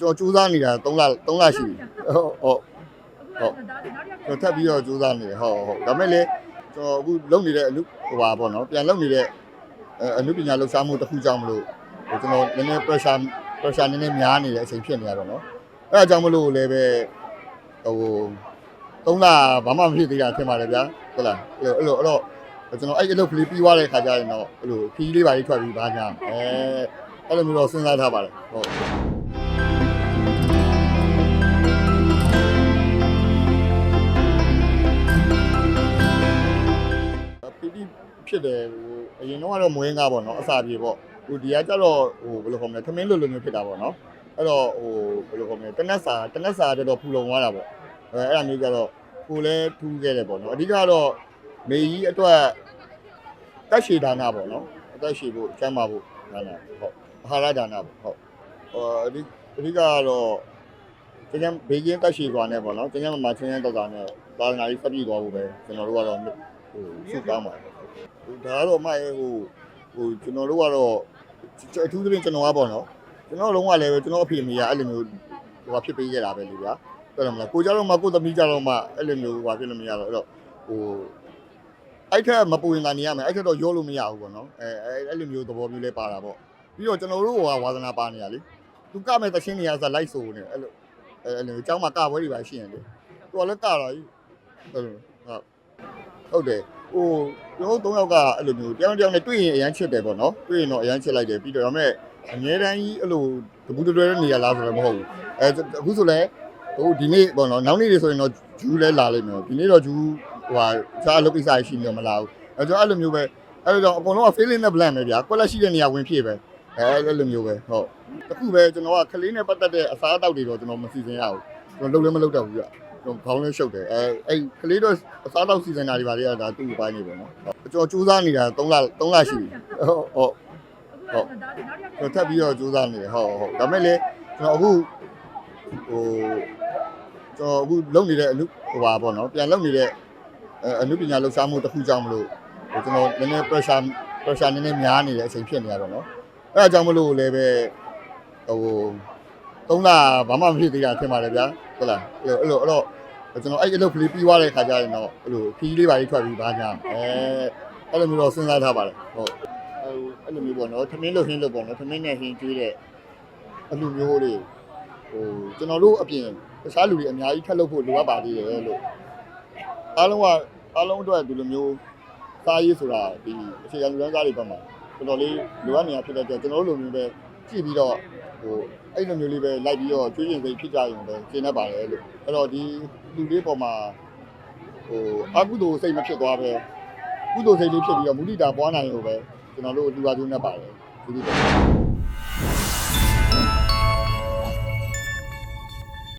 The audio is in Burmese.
ကျွန်တော်စူးစမ်းနေတာ3လ3လရှိပြီဟုတ်ဟုတ်ဟုတ်ကျွန်တော်ထပ်ပြီးတော့စူးစမ်းနေတယ်ဟုတ်ဟုတ်ဒါပေမဲ့လေကျွန်တော်အခုလုပ်နေတဲ့အလုပ်ဟိုပါပေါ့နော်ပြန်လုပ်နေတဲ့အဲအနုပညာလှူရှားမှုတစ်ခုကြောင့်မလို့ဟိုကျွန်တော်နည်းနည်း pressure pressure နည်းနည်းများနေတဲ့အချိန်ဖြစ်နေရတော့နော်အဲအကြောင်းမလို့လည်းပဲဟို3လဘာမှမဖြစ်သေးတာထင်ပါတယ်ဗျာဟုတ်လားအဲ့လိုအဲ့လိုအဲ့တော့ကျွန်တော်အဲ့အလုပ်ကလေးပြီးသွားတဲ့ခါကျရင်တော့အဲ့လိုခီးလေးပါလေးထွက်ပြီးပါကြအဲအဲ့လိုမျိုးတော့စဉ်းစားထားပါတယ်ဟုတ် ပီတိဖြစ်တယ်ဟိုအရင်တော့ကတော့မွေးငါပေါ့နော်အစာပြေပေါ့ဟိုဒီကကြတော့ဟိုဘယ်လိုခေါ်မလဲသမင်းလိုလိုမျိုးဖြစ်တာပေါ့နော်အဲ့တော့ဟိုဘယ်လိုခေါ်မလဲတနက်စာတနက်စာတော်တော်ဖူလုံသွားတာပေါ့အဲအဲ့ဒါမျိုးကြတော့ကိုလည်းထူးခဲ့တယ်ပေါ့နော်အဓိကတော့မေကြီးအတွက်တက်ရှိဒါနာပေါ့နော်အသက်ရှိဖို့ကျန်းမာဖို့ဒါနာဟုတ်အာဟာရဒါနာပေါ့ဟုတ်ဟိုအဓိအဓိကတော့ကျန်ဘေးကင်းတက်ရှိသွားနေပေါ့နော်ကျန်ကျန်မှာချင်းချင်းတော်တော်နဲ့သာသနာရေးစပ်ပြည့်သွားဖို့ပဲကျွန်တော်တို့ကတော့ ဟိုစုကောင်းပါတယ် ဟိုဒါကတော့မှဟိုဟိုကျွန်တော်တို့ကတော့အထူးသဖြင့်ကျွန်တော်ကပေါ့နော်ကျွန်တော်လုံးဝလည်းပဲကျွန်တော်အဖေမိကအဲ့လိုမျိုးဟိုဖြစ်ပေးခဲ့တာပဲလေဗျာဟုတ်တယ်မလားကိုကြတော့မှကိုသမီးကြတော့မှအဲ့လိုမျိုးဟိုဖြစ်လို့မရတော့အဲ့တော့ဟိုအဲ့ထက်မပူရင်ကနေရမယ်အဲ့ထက်တော့ရောလို့မရဘူးပေါ့နော်အဲအဲ့လိုမျိုးသဘောမျိုးလဲပါတာပေါ့ပြီးတော့ကျွန်တော်တို့ကဝါသနာပါနေရလေသူကမဲ့တချင်းနေရဆိုလိုက်ဆိုနေအဲ့လိုအဲ့လိုအเจ้าမှာကပွဲတွေပါရှိရင်လေသူကလည်းကတာကြီးအဲ့လိုဟုတ် ဟုတ်တယ်ဟိုကျွန်တော်တို့၃ယောက်ကအဲ့လိုမျိုးတယောက်တစ်ယောက်နဲ့တွေ့ရင်အရန်ချစ်တယ်ပေါ့နော်တွေ့ရင်တော့အရန်ချစ်လိုက်တယ်ပြီးတော့ဒါပေမဲ့အငြင်းတန်းကြီးအဲ့လိုတပူတတွဲနေရလားဆိုတော့မဟုတ်ဘူးအဲအခုဆိုလဲဟိုဒီနေ့ပေါ့နော်နောက်နေ့တွေဆိုရင်တော့ဂျူးလဲလာလိမ့်မယ်ဒီနေ့တော့ဂျူးဟိုဟာစားအလုပ်ကိစ္စရှိနေတော့မလာဘူးအဲကျွန်တော်အဲ့လိုမျိုးပဲအဲ့တော့အကုန်လုံးက feeling နဲ့ blend ပဲဗျာကွက်လက်ရှိတဲ့နေရာဝင်ဖြစ်ပဲအဲအဲ့လိုမျိုးပဲဟုတ်တခုပဲကျွန်တော်ကကလေးနဲ့ပတ်သက်တဲ့အစားအသောက်တွေတော့ကျွန်တော်မစီစဉ်ရဘူးကျွန်တော်လုပ်လည်းမလုပ်တော့ဘူးဗျကျွန်တော် ခေါင်းလေးရှုပ်တယ်အဲအဲ့ကလေးတော့အစားအသောက်စီစဉ်တာတွေပါလေဒါသူ့ပိုင်းနေပေါ့နော်ကျွန်တော်စူးစမ်းနေတာ3လ3လရှိပြီဟုတ်ဟုတ်ကျွန်တော်ထပ်ပြီးတော့စူးစမ်းနေတယ်ဟုတ်ဟုတ်ဒါပေမဲ့လေကျွန်တော်အခုဟိုကျွန်တော်အခုလုပ်နေတဲ့အနုဟိုပါပေါ့နော်ပြန်လုပ်နေတဲ့အအနုပညာလှူရှားမှုတစ်ခုကြောင့်မလို့ဟိုကျွန်တော်နည်းနည်း pressure pressure နည်းနည်းများနေတဲ့အချိန်ဖြစ်နေရတော့နော်အဲအကြောင်းမလို့လည်းပဲဟိုသုံးလဘာမှမဖြစ်သေးတာထင်ပါတယ်ဗျာဟုတ်လားအဲ့လိုအဲ့လိုအဲ့တော့ ကျွန်တော်အဲ့အလုပ်ကလေးပြီးသွားတဲ့ခါကျရင်တော့အဲ့လိုခီးလေးပါလေးထွက်ပြီးပါကြအဲအဲ့လိုမျိုးတော့စဉ်းစားထားပါတယ်ဟုတ်အဲအဲ့လိုမျိုးပေါ့နော်သမင်းလို့ဟင်းလို့ပေါ့နော်သမင်းနဲ့ဟင်းကျွေးတဲ့အလူမျိုးတွေဟိုကျွန်တော်တို့အပြင်တခြားလူတွေအများကြီးထပ်လုပ်ဖို့လိုအပ်ပါသေးတယ်လို့အားလုံးကအားလုံးအတွက်ဒီလိုမျိုးစားရေးဆိုတာဒီအခြေခံလူတန်းစားတွေဘက်မှာတော်တော်လေးလိုအပ်နေတာဖြစ်တဲ့အတွက်ကျွန်တော်တို့လိုမျိုးပဲကြည့်ပြီးတော့ ဟိုအဲ့လိုမျိုးလေးပဲလိုက်ပြီးတော့ကျွေးရင်စိတ်ဖြစ်ကြရင်ပဲရှင်းတတ်ပါတယ်လို့အဲ့တော့ဒီလူလေးပေါ်မှာဟိုအကုသိုလ်စိတ်မဖြစ်သွားပဲကုသိုလ်စိတ်လေးဖြစ်ပြီးတော့မုဒိတာပွားနိုင်လို့ပဲကျွန်တော်တို့လူပါကျိုးနဲ့ပါတယ်ဒီလိုပဲ